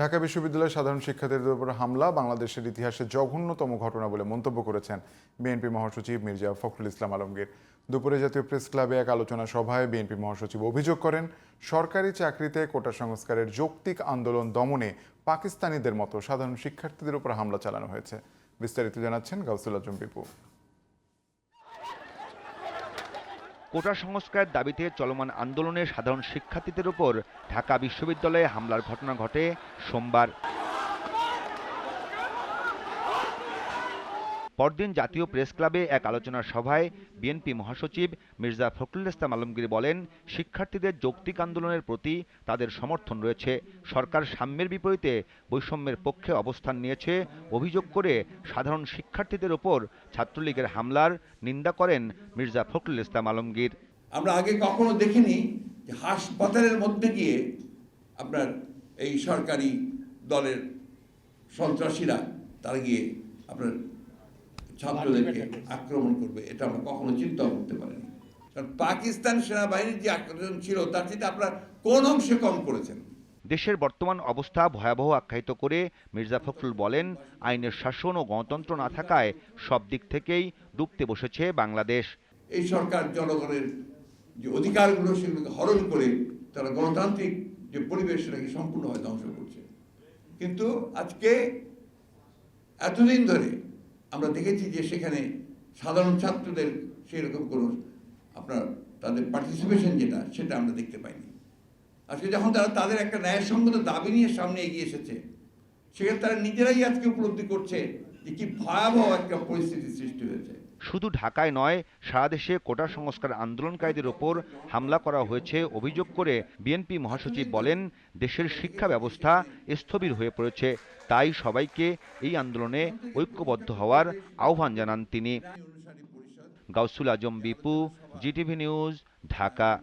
ঢাকা বিশ্ববিদ্যালয়ের সাধারণ শিক্ষার্থীদের উপর হামলা, বাংলাদেশের ইতিহাসে জঘন্যতম ঘটনা বলে মন্তব্য করেছেন বিএনপি মহাসচিব মির্জা ফখরুল ইসলাম আলমগীর। দুপুরে জাতীয় প্রেস ক্লাবে এক আলোচনা সভায় বিএনপি মহাসচিব অভিযোগ করেন, সরকারি চাকরিতে কোটা সংস্কারের যৌক্তিক আন্দোলন দমনে পাকিস্তানিদের মতো সাধারণ শিক্ষার্থীদের উপর হামলা চালানো হয়েছে। বিস্তারিত জানাচ্ছেন গাউসুল আজম বিপু কোটা সংস্কারের দাবিতে চলমান আন্দোলনে সাধারণ শিক্ষার্থীদের উপর ঢাকা বিশ্ববিদ্যালয়ে হামলার ঘটনা ঘটে সোমবার। পরদিন জাতীয় প্রেস ক্লাবে এক আলোচনা সভায় বিএনপি মহাসচিব মির্জা ফখরুল ইসলাম আলমগীর বলেন, শিক্ষার্থীদের যৌক্তিক আন্দোলনের প্রতি তাদের সমর্থন রয়েছে। সরকার সাম্যের বিপরীতে বৈষম্যের পক্ষে অবস্থান নিয়েছে। অভিযোগ করে সাধারণ শিক্ষার্থীদের ওপর ছাত্রলীগের হামলার নিন্দা করেন মির্জা ফখরুল ইসলাম আলমগীর। আমরা আগে কখনো দেখিনি যে হাসপাতালের মধ্যে গিয়ে আপনার এই সরকারি দলের সন্ত্রাসীরা তারা গিয়ে আপনার ছাত্রদেরকে আক্রমণ করবে এটা আমরা কখনো চিন্তাও করতে পারিনি। কারণ পাকিস্তান সেনাবাহিনীর যে আক্রমণ ছিল তার চেয়ে আপনারা কোন অংশে কম করেছেন? দেশের বর্তমান অবস্থা ভয়াবহ আখ্যায়িত করে মির্জা ফখরুল বলেন আইনের শাসন ও গণতন্ত্র না থাকায় সব দিক থেকেই ডুবতে বসেছে বাংলাদেশ। এই সরকার জনগণের যে অধিকারগুলো সেগুলোকে হরণ করে তারা গণতান্ত্রিক যে পরিবেশ সেটাকে সম্পূর্ণভাবে ধ্বংস করছে। কিন্তু আজকে এতদিন ধরে আমরা দেখেছি যে সেখানে সাধারণ ছাত্রদের সেই রকম কোনো আপনার তাদের পার্টিসিপেশন যেটা, সেটা আমরা দেখতে পাইনি। আজকে যখন তারা তাদের একটা ন্যায়সঙ্গত দাবি নিয়ে সামনে এগিয়ে এসেছে, সেখানে তারা নিজেরাই আজকে উপলব্ধি করছে ভয়াবহ একটা পরিস্থিতির সৃষ্টি হয়েছে। শুধু ঢাকায় নয়, সারা দেশে কোটা সংস্কার আন্দোলনকারীদের ওপর হামলা করা হয়েছে অভিযোগ করে বিএনপি মহাসচিব বলেন, দেশের শিক্ষা ব্যবস্থা স্থবির হয়ে পড়েছে, তাই সবাইকে এই আন্দোলনে ঐক্যবদ্ধ হওয়ার আহ্বান জানান তিনি। Gausul Azam Bipu, GTV news, Dhaka.